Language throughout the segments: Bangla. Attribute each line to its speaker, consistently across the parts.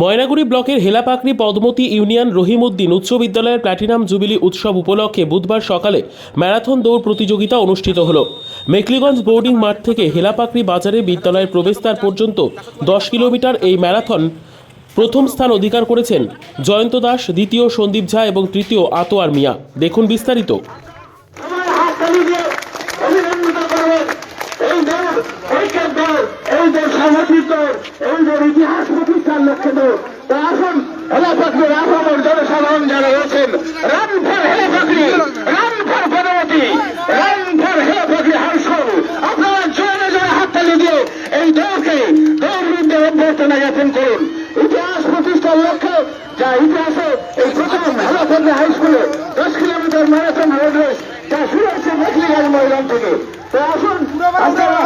Speaker 1: ময়নাগুড়ি ব্লকের হেলাপাকড়ি পদ্মতী ইউনিয়ন রহিমউদ্দিন উচ্চ বিদ্যালয়ের প্ল্যাটিনাম জুবিলি উৎসব উপলক্ষে বুধবার সকালে ম্যারাথন দৌড় প্রতিযোগিতা অনুষ্ঠিত হল। মেকলিগঞ্জ বোর্ডিং মাঠ থেকে হেলাপাকড়ি বাজারে বিদ্যালয়ের প্রবেশদ্বার পর্যন্ত দশ কিলোমিটার এই ম্যারাথন প্রথম স্থান অধিকার করেছেন জয়ন্ত দাস, দ্বিতীয় সন্দীপ ঝা এবং তৃতীয় আতোয়ার মিয়া। দেখুন বিস্তারিত।
Speaker 2: এই দৌড় ঐক্যের এই দৌড় ইতিহাস প্রতিষ্ঠার লক্ষ্যে তো আসুন হেলাপাকড়ি রামর জনসাধারণ যারা রয়েছেন। Run for Helapakri run for পরবর্তী রান ফর হেলাপাকড়ি হাউসফুল আপনারা জোরে হাত তালি দিয়ে এই দৌড়কে দৌড়বিন্দে অভ্যর্থনা জ্ঞাপন করুন। ইতিহাস প্রতিষ্ঠার লক্ষ্যে, যা ইতিহাসে এই প্রথম হেলাপাকড়ি হাই স্কুলে দশ কিলোমিটার ম্যারাথন রোড রেস যা শুরু হচ্ছে মেঘলিগাল ময়দান থেকে তো আসুন আপনারা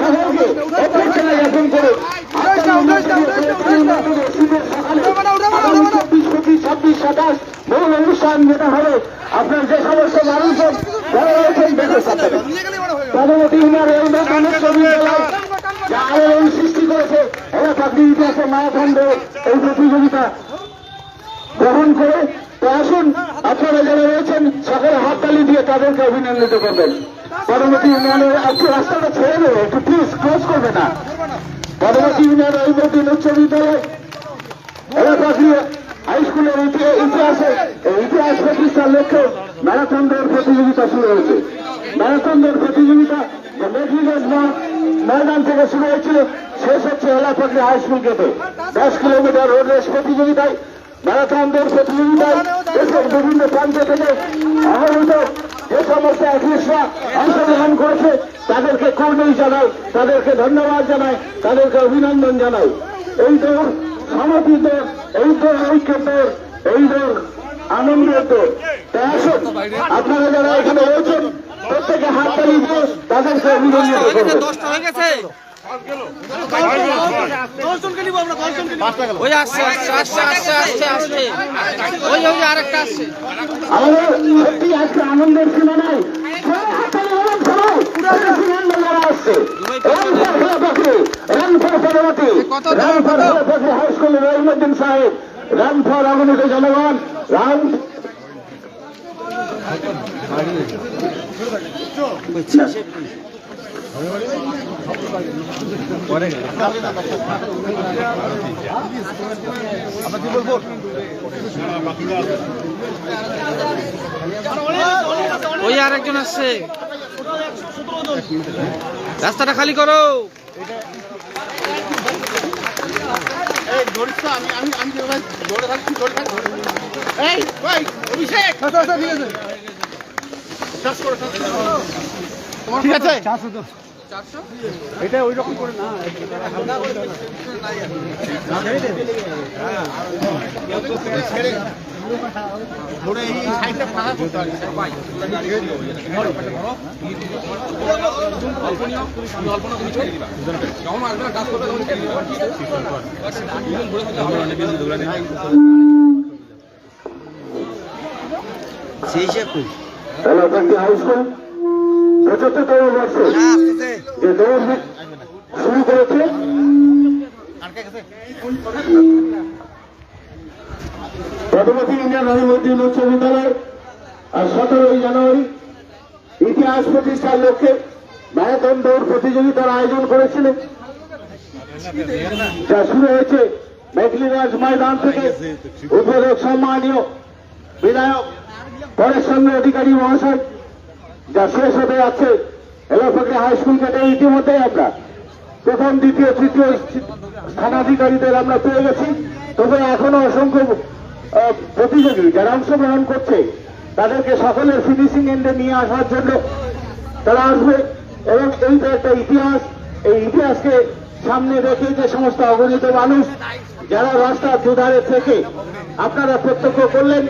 Speaker 2: সকলকে অভ্যর্থনা জ্ঞাপন করুন চব্বিশ পঁচিশ ছাব্বিশ সাতাশ মূল অনুষ্ঠান যেটা হবে আপনার যে সমস্ত মানুষজন যারা রয়েছেন দেখে পরবর্তী ইউনিয়ন এই নতুন বিদ্যালয় যা আলোড়ন সৃষ্টি করেছে এরা চাকরি ইতিহাসে দৌড় এই প্রতিযোগিতা গ্রহণ করে, তো আসুন, আপনারা যারা রয়েছেন, সকলে হাততালি দিয়ে তাদেরকে অভিনন্দিত করবেন। পরবর্তী ইউনিয়নের একটু রাস্তাটা ছেড়ে দেবে, একটু প্লিজ ক্লোজ করবে না। পরবর্তী ইউনিয়ন ঐবতী উচ্চ বিদ্যালয় হাই স্কুলের ইতিহাসে ইতিহাস প্রতিষ্ঠার লক্ষ্যে ম্যারাথন দৌড় প্রতিযোগিতা শুরু হয়েছে। ম্যারাথন দৌড় প্রতিযোগিতা মেঘলিগঞ্জ ময়দান থেকে শুরু হয়েছিল। শেষ হচ্ছে এলাকাটি হাই স্কুল গেটে দশ কিলোমিটার রোড রেস প্রতিযোগিতায়, ম্যারাথন দৌড় প্রতিযোগিতায় বিভিন্ন প্রান্ত থেকে আগত যে সমস্ত অ্যাথলিটরা অংশগ্রহণ করেছে, তাদেরকে কর্মী জানাই, তাদেরকে ধন্যবাদ জানাই, তাদেরকে অভিনন্দন জানাই। এই দৌড় সমাধি দৌড় এই দৌড়, ঐক্যের দৌড়, এই দৌড়, আনন্দের দৌড়। তাই আসুন, আপনারা যারা এখানে রয়েছেন, প্রত্যেকে হাত তালি দিয়ে তাদেরকে
Speaker 3: গেছে। ওই আসছে আসছে আসছে আসছে আসছে আসছে। ওই ওই আরেকটা আসছে।
Speaker 2: আনন্দের সীমা নাই সবাই এটা সুনন্দ যারা আসছে ফর হেলাপাখি রান ফর পরবর্তী run for Helapakhi high school অগণিত জনগণ রান
Speaker 3: ওই খালি করো
Speaker 2: ঠিক আছে হেলাপাখি হাই স্কুল পঁচাত্তরতম বর্ষে যে দৌড় শুরু করেছে পদ্মতী ইন্ডিয়ান রহিমুদ্দিন উচ্চ বিদ্যালয় আর সতেরোই জানুয়ারি ইতিহাস প্রতিষ্ঠার লক্ষ্যে ম্যারাথন দৌড় প্রতিযোগিতার আয়োজন করেছিলেন। যা শুরু হয়েছে মেঘলিগঞ্জ ময়দান থেকে উদ্বোধক সম্মানীয় বিধায়ক পরেশ চন্দ্র অধিকারী মহাশয় যা শেষ হতে যাচ্ছে। এলাফাকরি হাই স্কুল থেকে ইতিমধ্যে আমরা। প্রথম, দ্বিতীয়, তৃতীয় স্থানাধিকারীদের আমরা পেয়ে গেছি। তবে এখনও অসংখ্য প্রতিযোগী যারা অংশগ্রহণ করছে, তাদেরকে সকলের ফিনিশিং এন্ডে নিয়ে আসার জন্য তারা আসবে। এবং এইটা একটা ইতিহাস। এই ইতিহাসকে সামনে রেখে যে সমস্ত অগণিত মানুষ যারা রাস্তার দুধারে থেকে আপনারা প্রত্যক্ষ করলেন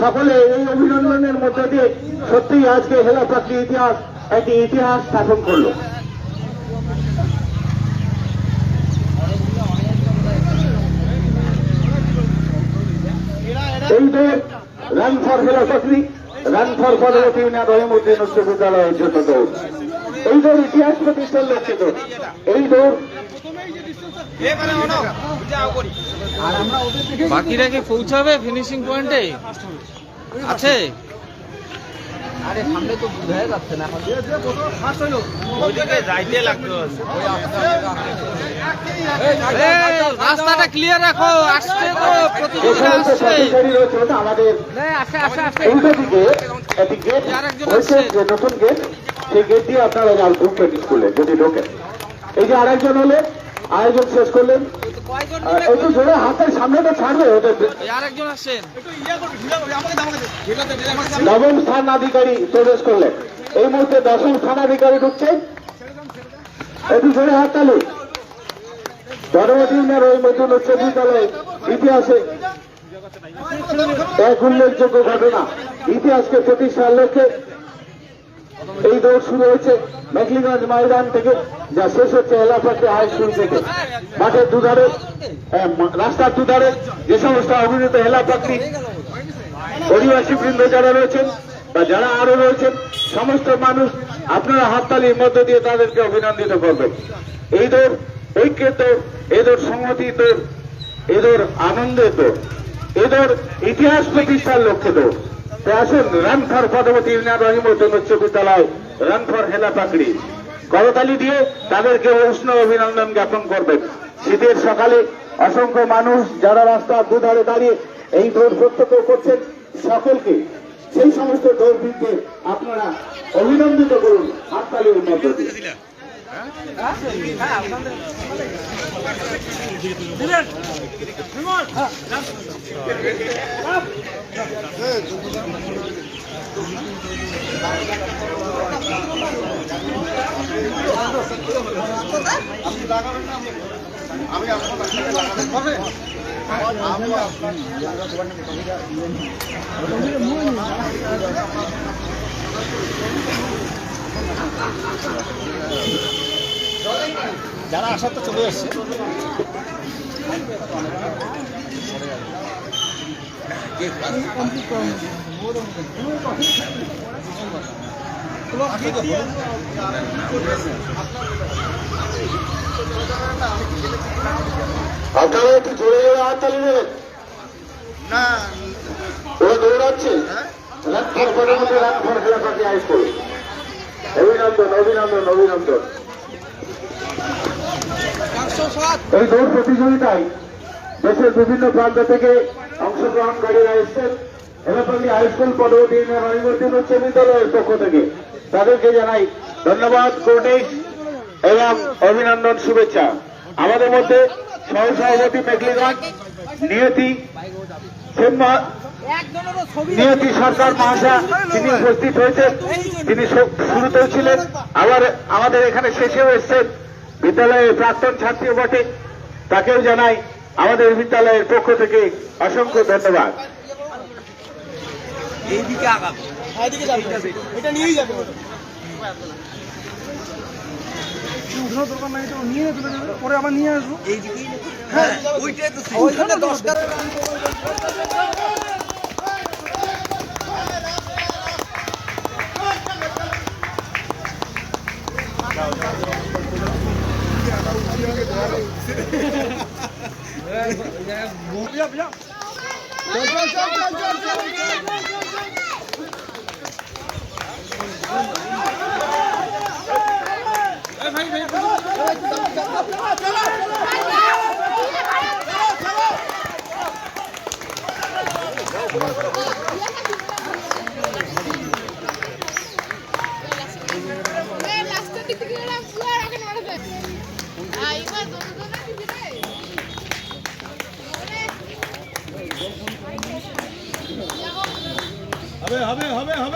Speaker 2: সকলে এই অভিনন্দনের মধ্যে দিয়ে সত্যিই আজকে হেলাপাত্রী ইতিহাস একটি ইতিহাস স্থাপন করল। এই যে রান ফর হেলাপাত্রী রান ফর ইউনিয়ন রহিমুদ্দিন উচ্চ বিদ্যালয়ের জন্য দৌড় এই দৌড় ইতিহাস প্রতিষ্ঠার লক্ষ্যে দৌড়। এই দৌড়
Speaker 3: বাকিরা কি পৌঁছাবে ফিনিশিং পয়েন্টে আছে? রাস্তাটা ক্লিয়ার রাখো আসছে তো প্রতিযোগিতা আসছে।
Speaker 2: পথচারী রয়েছেন আমাদের
Speaker 3: আসে আসে আসে।
Speaker 2: উল্টো দিকে একটি গেট
Speaker 3: আরেকজন আসছে।
Speaker 2: নতুন গেট সেই গেট দিয়ে আপনারা যান ঢুকবেন স্কুলে যদি ঢোকেন। এই যে আরেকজন হলে আয়োজন শেষ করলেন। একটু জোরে হাতের সামনেটা ছাড়বে নবম স্থানাধিকারী প্রবেশ করলেন। এই মুহূর্তে দশম স্থান স্থানাধিকারী ঢুকছে। একটু জোরে হাত তালু। দিনের ওই নতুন উচ্চ বিদ্যালয় ইতিহাসে এক উল্লেখযোগ্য ঘটনা। ইতিহাসকে প্রতিষ্ঠার লক্ষ্যে এই দৌড় শুরু হয়েছে মেকলিগঞ্জ ময়দান থেকে, যা শেষ হচ্ছে এলাকাতে হাই স্কুল থেকে। মাঠের দুধারে রাস্তার দুধারে যে সমস্ত অভিনীত হেলাপাত্রী অধিবাসী বৃন্দ যারা রয়েছেন বা যারা আরও রয়েছেন, সমস্ত মানুষ আপনারা হাততালির মধ্য দিয়ে তাদেরকে অভিনন্দিত করবেন। এই দৌড়, ঐক্যের দৌড়, এই সংহতি দৌড়, এই দৌড় আনন্দের দৌড়, এই দৌড় ইতিহাস প্রতিষ্ঠার লক্ষ্যে দৌড়। আসুন রান ফর পদবতী ইউনিয়ন রহিমউদ্দিন উচ্চ বিদ্যালয় রান ফর হেলা পাকড়ি। করতালি দিয়ে তাদেরকে উষ্ণ অভিনন্দন জ্ঞাপন করবেন। শীতের সকালে অসংখ্য মানুষ যারা রাস্তার দুধারে দাঁড়িয়ে এই দৌড় প্রত্যক্ষ করছেন, সকলকে সেই সমস্ত দৌড়বিদকে আপনারা অভিনন্দিত করুন। হাততালির মধ্য দিয়ে
Speaker 4: যারা আসার তো চলে এসছে
Speaker 2: আপনারা একটু জোরে জোরে হাততালি দেবেন।
Speaker 4: না।
Speaker 2: ওরা দৌড়াচ্ছে। ফর অভিনন্দন অভিনন্দন অভিনন্দন। এই দৌড় প্রতিযোগিতায় দেশের বিভিন্ন প্রান্ত থেকে অংশগ্রহণকারীরা এসছেন। এলাপল্লী হাই স্কুল পরবর্তী উচ্চ বিদ্যালয়ের পক্ষ থেকে তাদেরকে জানাই ধন্যবাদ কোর্টেশ এবং অভিনন্দন শুভেচ্ছা। আমাদের মধ্যে সহ সভাপতি মেঘলিগঞ্জ নিয়তি নিয়তি সরকার মহাশা তিনি উপস্থিত হয়েছেন। তিনি শুরুতেও ছিলেন আবার আমাদের এখানে শেষেও এসছেন। বিদ্যালয়ের প্রাক্তন ছাত্রী বটে। তাকেও জানাই আমাদের বিদ্যালয়ের পক্ষ থেকে অসংখ্য ধন্যবাদ।
Speaker 4: পরে আবার নিয়ে আসব। হ্যাঁ। ওইটাই তো ওইখানে দশটা
Speaker 5: লাস্টের দিক থেকে গেলাম পুরো আগে নড়ে যায় এইবার দৌড় দৌড় কি দিবে
Speaker 4: হবে হবে হবে হবে হবে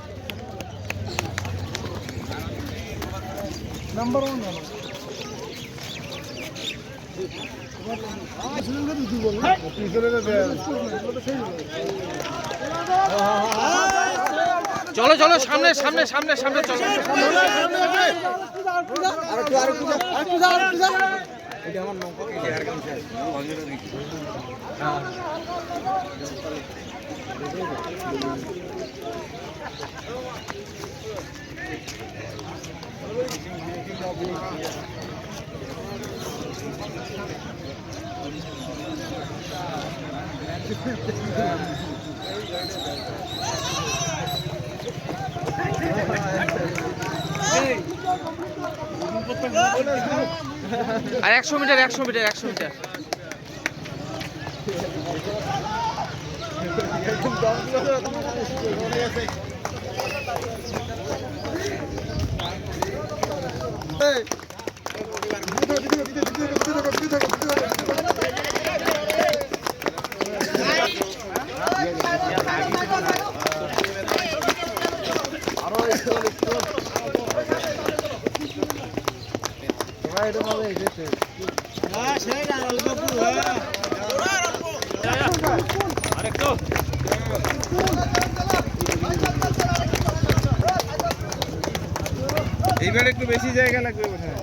Speaker 6: নাম্বার ওয়ান
Speaker 3: চলো চলো সামনে সামনে সামনে সামনে চলো আর একশো মিটার একশো মিটার একশো metre.
Speaker 4: Right, I'm going to এইবার একটু বেশি জায়গা লাগবে বোধ হয়।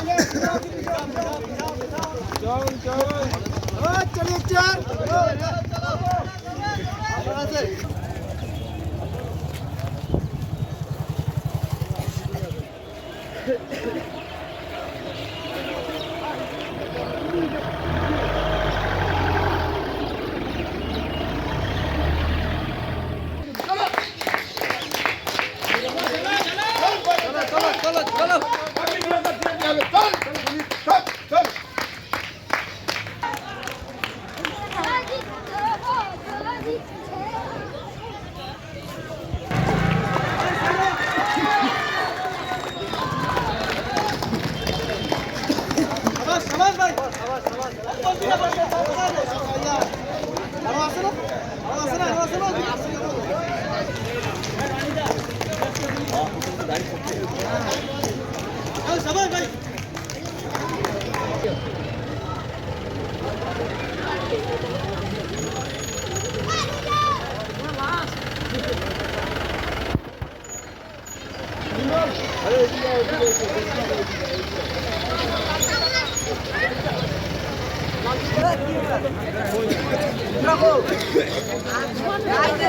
Speaker 5: Haydi.